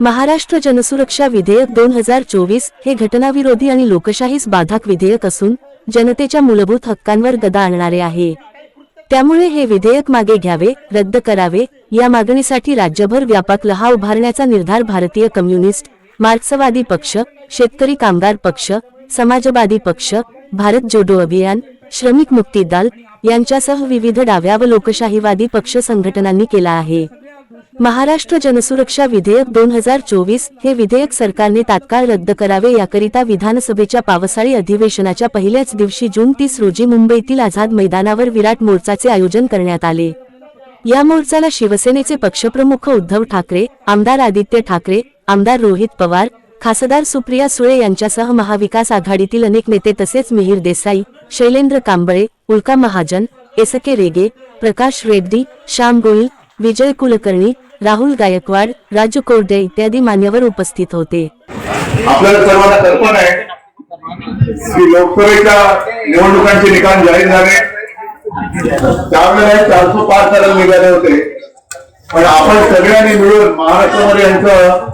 महाराष्ट्र जनसुरक्षा विधेयक दोन हजार चोवीस हे घटनाविरोधी आणि लोकशाहीस बाधक विधेयक असून जनतेच्या मूलभूत हक्कांवर गदा आणणारे आहे. त्यामुळे हे विधेयक मागे घ्यावे रद्द करावे या मागणीसाठी राज्यभर व्यापक लहा उभारण्याचा निर्धार भारतीय कम्युनिस्ट मार्क्सवादी पक्ष शेतकरी कामगार पक्ष समाजवादी पक्ष भारत जोडो अभियान श्रमिक मुक्ती दल यांच्यासह विविध डाव्या व लोकशाहीवादी पक्ष संघटनांनी केला आहे. महाराष्ट्र जनसुरक्षा विधेयक दोन हजार चोवीस हे विधेयक सरकारने तात्काळ रद्द करावे याकरिता विधानसभेच्या पावसाळी अधिवेशनाच्या पहिल्याच दिवशी जून तीस रोजी मुंबईतील आझाद मैदानावर विराट मोर्चाचे आयोजन करण्यात आले. या मोर्चाला शिवसेनेचे पक्षप्रमुख उद्धव ठाकरे आमदार आदित्य ठाकरे आमदार रोहित पवार खासदार सुप्रिया सुळे यांच्यासह महाविकास आघाडीतील अनेक नेते तसेच मिहीर देसाई शैलेंद्र कांबळे उल्का महाजन एस के रेगे प्रकाश रेड्डी श्याम गोयल विजय कुलकर्णी राहुल गायकवाड राजू कोरडे इत्यादी मान्यवर उपस्थित होते. आपल्याला सर्वांना कल्पना आहे की लोकसभेच्या निवडणुकांचे निकाल जाहीर झाले. त्यावेळेला चारशे पाच करायला निघाले होते. पण आपण सगळ्यांनी मिळून महाराष्ट्रामध्ये यांचं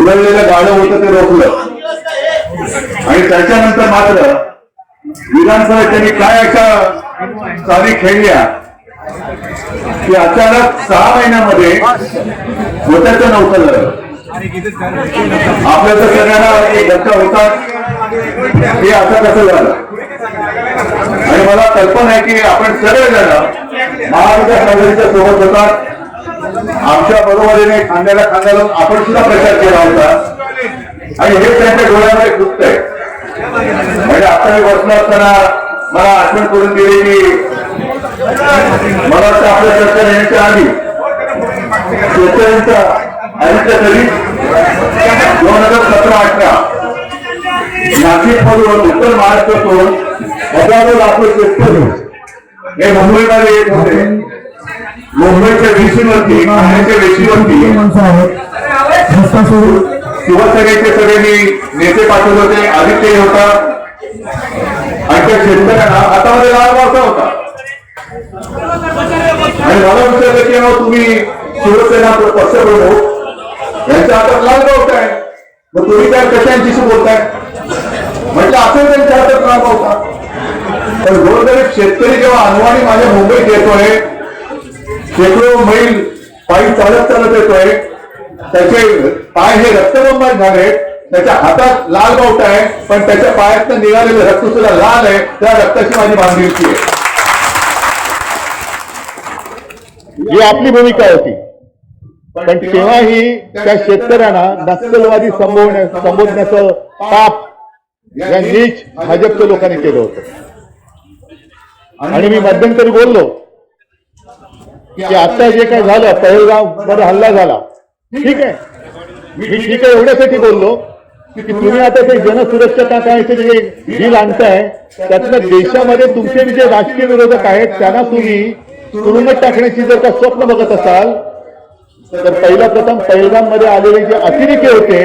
उडवलेलं गाडं होतं ते रोखलं. आणि त्याच्यानंतर मात्र विधानसभेत त्यांनी काय अशा साधी खेळल्या की अचानक सहा महिन्यामध्ये स्वतःचं नव्हतं झालं आपल्या तर सगळ्यांना एक धक्का होता हे आता कसं झालं? आणि मला कल्पना आहे की आपण सगळेजण महाविकास आघाडीच्या सोबत होतात. आमच्या बरोबरीने खांद्याला खांदा लावून आपण सुद्धा प्रचार केला होता. आणि हे त्यांच्या डोळ्यामध्ये खुपतंय म्हणजे आता मी बसलो असताना मला आठवण करून दिली की मला वाटतं आपल्या सरकार येण्याच्या आधी शेतकऱ्यांचा आयुष्य तरी दोन हजार सतरा अठरा. नाशिक मधून उत्तर महाराष्ट्रातून हजारो लाखो शेतकरी हे मुंबईमध्ये येत होते. मुंबईच्या वेशीवरती ठाण्याच्या वेशीवरती शिवसेनेचे सगळ्यांनी नेते पाठवले होते. आदित्य होता. आणि त्या शेतकऱ्यांना हातामध्ये लाल वासा होता. आणि मला विचारलं की अहो, तुम्ही शिवसेना पक्षप्रमुख. यांच्या हातात लाल गावत आहे. मग तुम्ही काय कशांची बोलताय? म्हटलं असं त्यांच्या हातात लाल गावता पण गोरगरीब शेतकरी जेव्हा अनवाणी माझ्या मुंबईत येतोय शेकडो मैल पायी चालत चालत येतोय त्याचे पाय हे रक्तबंबात झाले त्याच्या हातात लाल गावट आहे पण त्याच्या पायातनं निघालेलं रक्त सुद्धा लाल आहे त्या रक्ताची माझी बांधिलकी आहे. ही आपली भूमिका होती. पण तेव्हाही त्या शेतकऱ्यांना नक्षलवादी संबोधण्या संबोधण्याचं पाप या नीच भाजपच्या लोकांनी केलं होतं. आणि मी मध्यंतरी बोललो की आता जे काय झालं पहलगावमध्ये हल्ला झाला. ठीक आहे. मी ठीक आहे एवढ्यासाठी बोललो की तुम्ही आता ते जनसुरक्षता काय ते जे बिल आणताय त्यातनं देशामध्ये तुमचे जे राजकीय विरोधक आहेत त्यांना तुम्ही तुरुंगात टाकण्याची जर का स्वप्न बघत असाल तर पहिला प्रथम पहिलगाममध्ये आलेले जे अतिरेकी होते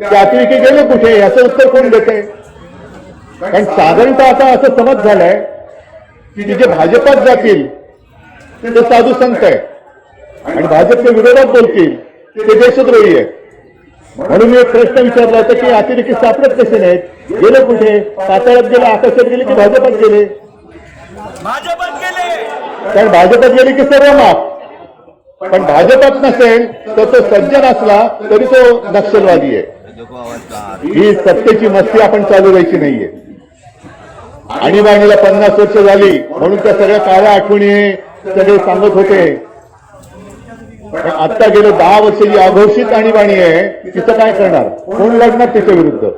ते अतिरेकी गेले कुठे? याचं उत्तर कोण देते कारण साधारणतः आता असं समज झालंय की जे भाजपात जातील ते साधू संत आहे आणि भाजपच्या विरोधात बोलतील ते देशद्रोही आहे म्हणून मी एक प्रश्न विचारला होता की अतिरेकी सापडत कसे नाहीत? गेले कुठे? पाताळात गेले आकाशात गेले की भाजपात गेले? भाजपात गेले कारण भाजपात गेली की सर्व माफ. पण भाजपात नसेल तर तो सज्जन असला तरी तो नक्षलवादी आहे. ही सत्तेची मस्ती आपण चालू व्हायची नाहीये. आणीबाणीला पन्नास वर्ष झाली म्हणून त्या सगळ्या काळ्या आठवणी सगळे सांगत होते. पण आता गेले दहा वर्ष जी अघोषित आणीबाणी आहे तिथं काय करणार? कोण लढणार तिच्या विरुद्ध?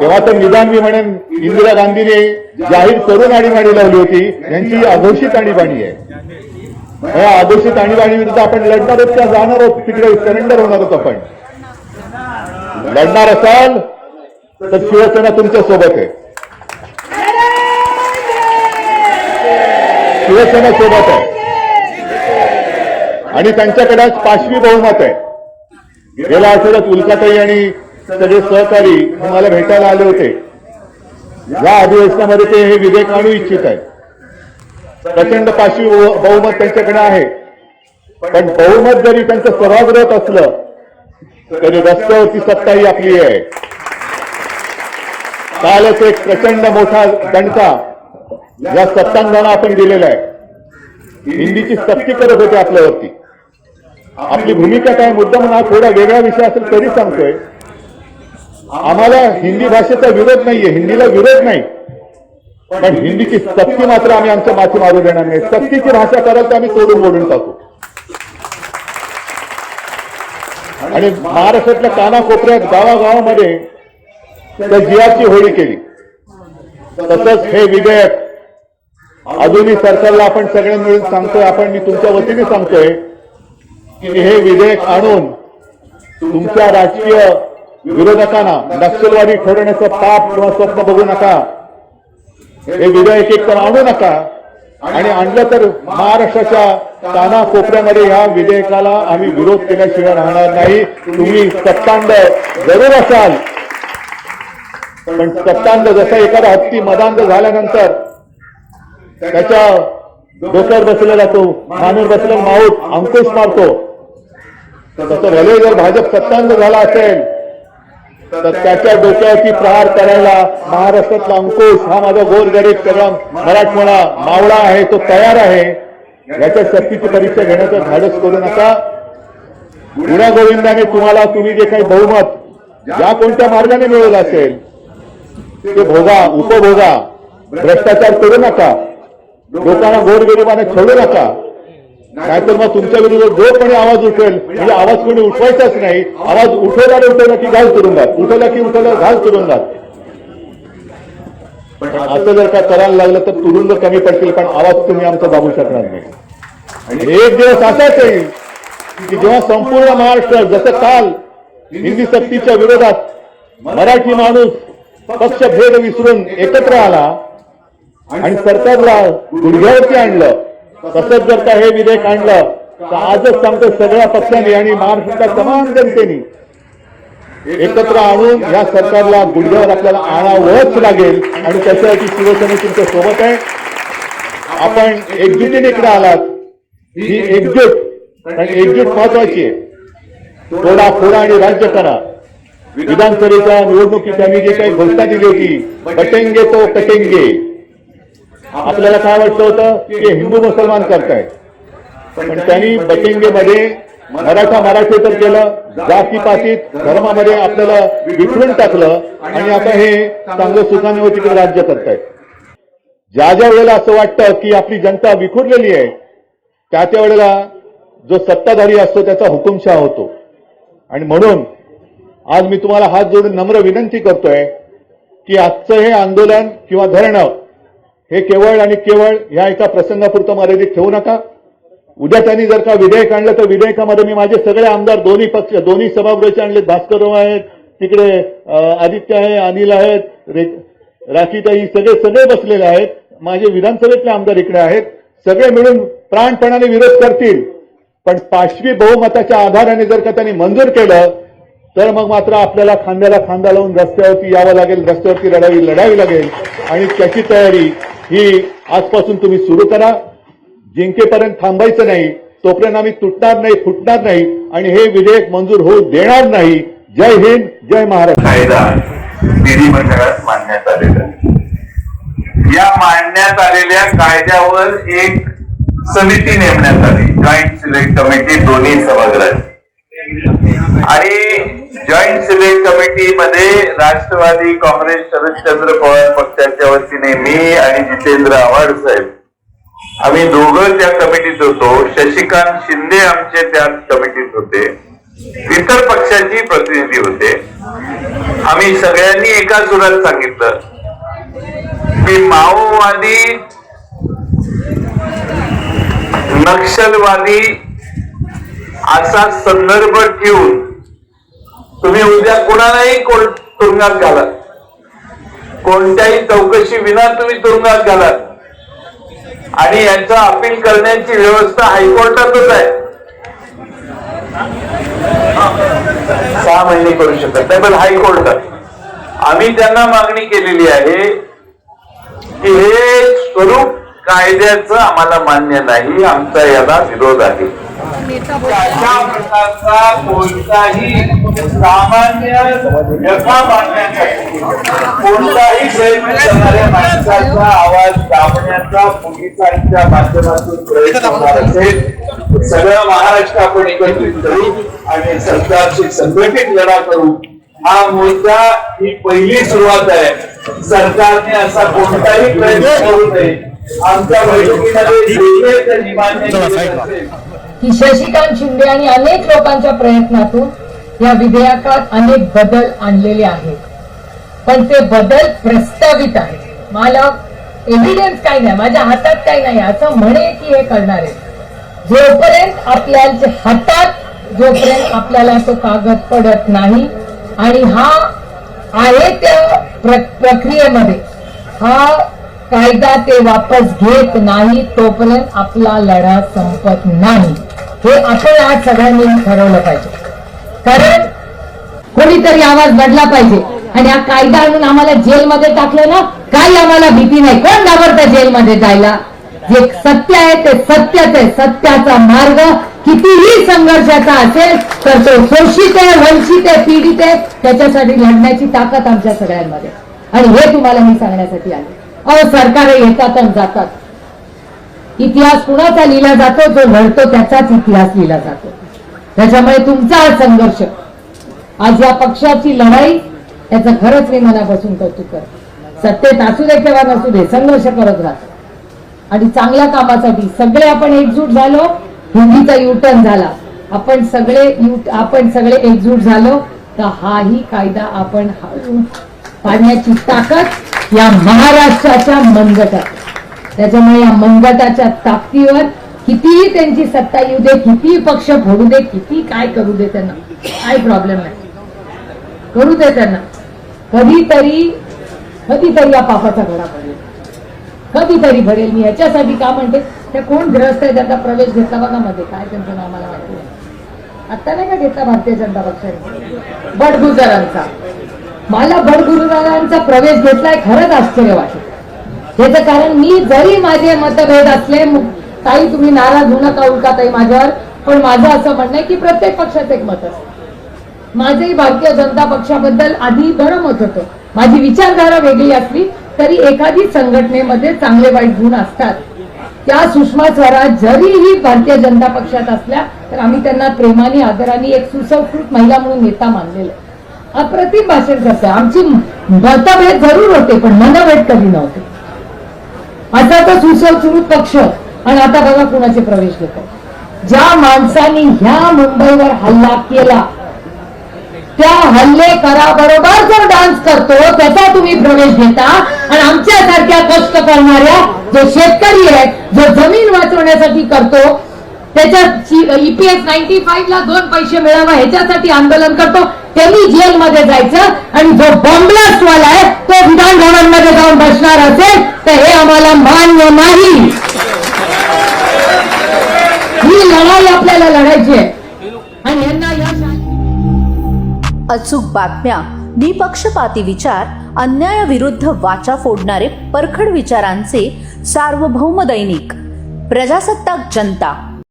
तेव्हा तर निदान मी म्हणेन इंदिरा गांधीने जाहीर करून आणीबाणी लावली होती. यांची ही अघोषित आणीबाणी आहे. या अघोषित आणीबाणी विरुद्ध आपण लढणार आहोत का जाणार आहोत तिकडे सरेंडर होणार आहोत आपण लढणार असाल तर शिवसेना तुमच्यासोबत आहे. शिवसेना सोबत आहे. आणि त्यांच्याकडे आज पाचवी बहुमत आहे. गेल्या आठवड्यात उल्काताई आणि सगळे सहकारी मला भेटायला आले होते या अधिवेशनामध्ये ते हे विधेयक आणू इच्छित आहेत. प्रचंड पाशी बहुमत त्यांच्याकडे आहे. पण बहुमत जरी त्यांचं सभागृहात असलं तरी रस्त्यावरची सत्ता ही आपली आहे. कालच एक प्रचंड मोठा दणका या सत्तांधाना आपण दिलेला आहे. हिंदीची सक्ती करत होते आपल्यावरती. आपली भूमिका काय मुद्दा म्हणा थोडा वेगळा विषय असेल तरी सांगतोय. आम्हाला हिंदी भाषेचा विरोध नाहीये हिंदीला विरोध नाही. पण हिंदीची सक्ती मात्र आम्ही आमच्या माथी मारू देणार नाही. सक्तीची भाषा कराल तर आम्ही सोडून बोलून टाकू. आणि महाराष्ट्रातल्या कानाकोपऱ्यात गावागावामध्ये त्या जियाची होळी केली. तसंच हे विधेयक अजूनही सरकारला आपण सगळे मिळून सांगतोय आपण मी तुमच्या वतीने सांगतोय की हे विधेयक आणून तुमच्या राजकीय विरोधकांना नक्षलवादी ठरवण्याचं पाप किंवा स्वप्न बघू नका. हे विधेयक एक तर आणू नका. आणि आणलं तर महाराष्ट्राच्या काना कोपऱ्यामध्ये या विधेयकाला आम्ही विरोध केल्याशिवाय राहणार नाही. तुम्ही सत्तांड जरूर असाल. पण सत्तांड जसा एखादा हत्ती मदांत झाल्यानंतर त्याच्या डोक्यावर बसला जातो मानूर बसलं माऊत अंकुश मारतो. तसं भले जर भाजप सत्तांत झाला असेल तर त्याच्या डोक्यावरती प्रहार करायला महाराष्ट्रातला अंकुश हा माझा गोरगरीब सगळा मराठमोळा मावळा आहे तो तयार आहे. याच्या शक्तीची परीक्षा घेण्याचं धाडस करू नका. गुण्या गोविंदाने तुम्हाला तुम्ही जे काही बहुमत ज्या कोणत्या मार्गाने मिळवलं असेल ते भोगा उपभोगा भ्रष्टाचार करू नका. लोकांना गोरगरिबाने छोडू नका. नाहीतर मग तुमच्या विरोधात जो कोणी आवाज उठेल म्हणजे आवाज कोणी उठवायचाच नाही. आवाज उठवला उठवला की घाल तुरुंगात. उठवला की उठवला घाल तुरुंगात. पण असं जर का करायला लागलं तर तुरुंग कमी पडतील पण आवाज तुम्ही आमचा दाबू शकणार नाही. आणि एक दिवस असाच येईल की जेव्हा संपूर्ण महाराष्ट्र जसं काल हिंदी सक्तीच्या विरोधात मराठी माणूस पक्षभेद विसरून एकत्र आला आणि सरकारला गुडघ्यावरती आणलं तसंच जर का हे विधेयक आणलं तर आजच सांगतो सगळ्या पक्षांनी आणि महाराष्ट्राच्या तमाम जनतेने एकत्र आणून या सरकारला गुडघ्यावर आपल्याला आणावंच लागेल आणि त्याच्यासाठी शिवसेना तुमच्यासोबत आहे. आपण एकजुटीने इकडे आलात. ही एकजूट आणि एकजूट महत्वाची आहे. थोडा फोडा आणि राज्य करा. विधानसभेच्या निवडणुकीत त्यांनी जे काही घोषणा दिली होती कटेंगे तो कटेंगे आपल्याला काय वाटतं होतं? की हिंदू मुसलमान करतायत. पण त्यांनी बटेंगे मध्ये मराठा मराठेतर केलं. जातीपातीत धर्मामध्ये आपल्याला विखरून टाकलं. आणि आता हे चांगलं सुखाने व तिकडे राज्य करतायत. ज्या ज्या वेळेला असं वाटतं की आपली जनता विखुरलेली आहे त्या त्या वेळेला जो सत्ताधारी असतो त्याचा हुकुमशाह होतो. आणि म्हणून आज मी तुम्हाला हात जोडून नम्र विनंती करतोय की आजचं हे आंदोलन किंवा धरणं हे केवळ आणि केवळ ह्या एका प्रसंगापुरतं मर्यादित ठेवू नका. उद्या त्यांनी जर का विधेयक आणलं तर विधेयकामध्ये मी माझे सगळे आमदार दोन्ही पक्ष दोन्ही सभागृहाचे आणले भास्करराव आहेत तिकडे आदित्य आहे अनिल आहेत राखीताई सगळे सगळे बसलेले आहेत. माझे विधानसभेतले आमदार इकडे आहेत. सगळे मिळून प्राणपणाने विरोध करतील. पण पाचवी बहुमताच्या आधाराने जर का त्यांनी मंजूर केलं तर मग मात्र आपल्याला खांद्याला खांदा लावून रस्त्यावरती यावं लागेल. रस्त्यावरती लढावी लढावी लागेल. आणि त्याची तयारी ही आजपासून तुम्ही सुरू करा. जिंकेपर्यंत थांबायचं नाही तोपर्यंत आम्ही तुटणार नाही फुटणार नाही आणि हे विधेयक मंजूर होऊ देणार नाही. जय हिंद जय महाराष्ट्र. कायदा विधिमंडळात मांडण्यात आलेला या मांडण्यात आलेल्या कायद्यावर एक समिती नेमण्यात आली. जॉईंट सिलेक्ट कमिटी दोन्ही सभागृहात आणि जॉईंट सिलेक्ट कमिटी मध्ये राष्ट्रवादी काँग्रेस शरदचंद्र पवार पक्षाच्या वतीने मी आणि जितेंद्र आव्हाड साहेब. आम्ही दोघं त्या कमिटीत होतो. शशिकांत शिंदे आमचे त्या कमिटीत होते. इतर पक्षाची प्रतिनिधी होते. आम्ही सगळ्यांनी एका सुरात सांगितलं की माओवादी नक्षलवादी असा संदर्भ ठेवून तुम्ही उद्या कोणालाही तुरुंगात घालात कोणत्याही चौकशी विना तुम्ही तुरुंगात घालात आणि यांचा अपील करण्याची व्यवस्था हायकोर्टातच आहे. सहा महिने करू शकत नाही पण हायकोर्टात. आम्ही त्यांना मागणी केलेली आहे की हे स्वरूप कायद्याचं आम्हाला मान्य नाही आमचा याला विरोध आहे. अशा प्रकारचा कोणताही सामान्य व्यथा मांडण्यासाठी कोणताही करणाऱ्या माणसाचा आवाज दाबण्याचा पोलिसांच्या माध्यमातून प्रयत्न होणार असेल. सगळं महाराष्ट्र आपण एकत्रित करू आणि सरकारशी संघटित लढा करू. हा मुद्दा ही पहिली सुरुवात आहे. सरकारने असा कोणताही प्रयत्न करू नये. आमच्या बैठकीमध्ये की शशिकांत शिंदे आणि अनेक लोकांच्या प्रयत्नातून या विधेयकात अनेक बदल आणलेले आहेत. पण ते बदल प्रस्तावित आहेत. मला एव्हिडन्स काही नाही माझ्या हातात काही नाही. असं म्हणे की हे करणार. आहे जोपर्यंत आपल्याच्या हातात जोपर्यंत आपल्याला तो कागद पडत नाही आणि हा आहे त्या प्र- प्रक्रियेमध्ये हा कायदा ते वापस घेत नाही तोपर्यंत आपला लढा संपत नाही. हे आपण आज सगळ्यांनी ठरवलं पाहिजे. कारण कोणीतरी आवाज बदला पाहिजे. आणि हा कायदा आणून आम्हाला जेलमध्ये टाकलं ना काही आम्हाला भीती नाही. कोण घाबरतं जेलमध्ये जायला? जे सत्य आहे ते सत्यच आहे. सत्याचा मार्ग कितीही संघर्षाचा असेल तर तो शोषित आहे वंचित आहे पीडित आहे त्याच्यासाठी लढण्याची ताकद आमच्या सगळ्यांमध्ये आणि हे तुम्हाला मी सांगण्यासाठी आले. अहो सरकार येतात आणि जातात. इतिहास कुणाचा लिहिला जातो? जो लढतो त्याचाच इतिहास लिहिला जातो. त्याच्यामुळे तुमचा हा संघर्ष. आज या पक्षाची लढाई त्याचं खरंच मी मनापासून कौतुक करते. सत्तेत असू दे किंवा नसू दे संघर्ष करत राहतो आणि चांगल्या कामासाठी सगळे आपण एकजूट झालो हिंदीचा युटर्न झाला. आपण सगळे आपण सगळे एकजूट झालो तर हाही कायदा आपण हळू पाडण्याची ताकद या महाराष्ट्राच्या मनगटात. त्याच्यामुळे या मनगटाच्या ताकदीवर कितीही त्यांची सत्ता येऊ दे कितीही पक्ष फोडू दे किती काय करू दे त्यांना काय प्रॉब्लेम आहे करू दे त्यांना. कधीतरी कधीतरी या पापाचा घडा पडेल. कधीतरी भरेल. मी याच्यासाठी का म्हणते? ते कोण ग्रस्त आहे त्यांचा प्रवेश घेतला बघा मध्ये. काय त्यांचं नाव मला माहिती आत्ता आता नाही का घेतला भारतीय जनता पक्षाने? बडगुजरांचा. मला बडगुजरांचा प्रवेश घेतलाय खरंच आश्चर्य वाटत त्याचं कारण मी जरी माझे मतभेद असले ताई तुम्ही नाराज होऊ नका उलका ताई माझ्यावर. पण माझं असं म्हणणं आहे की प्रत्येक पक्षात एक मत असतं. माझंही भारतीय जनता पक्षाबद्दल आधी बरं मत होतं. माझी विचारधारा वेगळी असली तरी एखादी संघटनेमध्ये चांगले वाईट गुण असतात. त्या सुषमा स्वराज जरीही भारतीय जनता पक्षात असल्या तर आम्ही त्यांना प्रेमाने आदराने एक सुसंस्कृत महिला म्हणून नेता मानलेलं. आहे. अप्रतिम भाषण करते आमची मतभेद जरूर होते पण मनभेद कधी नव्हते. आता तर सुसंस्कृत पक्ष आणि आता बघा कुणाचे प्रवेश घेतात ज्या माणसांनी ह्या मुंबईवर हल्ला केला त्या हल्ले बरोबर जो डान्स करतो त्याचा तुम्ही प्रवेश घेता आणि आमच्यासारख्या कष्ट करणाऱ्या जो शेतकरी आहे जो जमीन वाचवण्यासाठी करतो त्याच्या ईपीएस नाईन्टी फाईव्ह ला दोन पैसे मिळावा ह्याच्यासाठी आंदोलन करतो त्यांनी जेलमध्ये जायचं आणि जो बॉम्बलास्ट वाला आहे तो विधान भवनमध्ये जाऊन बसणार असेल तर हे आम्हाला मान्य नाही. ही लढाई आपल्याला लढायची आहे. आणि यांना या अचूक बातम्या निपक्षपाती विचार अन्यायाविरुद्ध वाचा फोडणारे परखड विचारांचे सार्वभौम दैनिक प्रजासत्ताक जनता.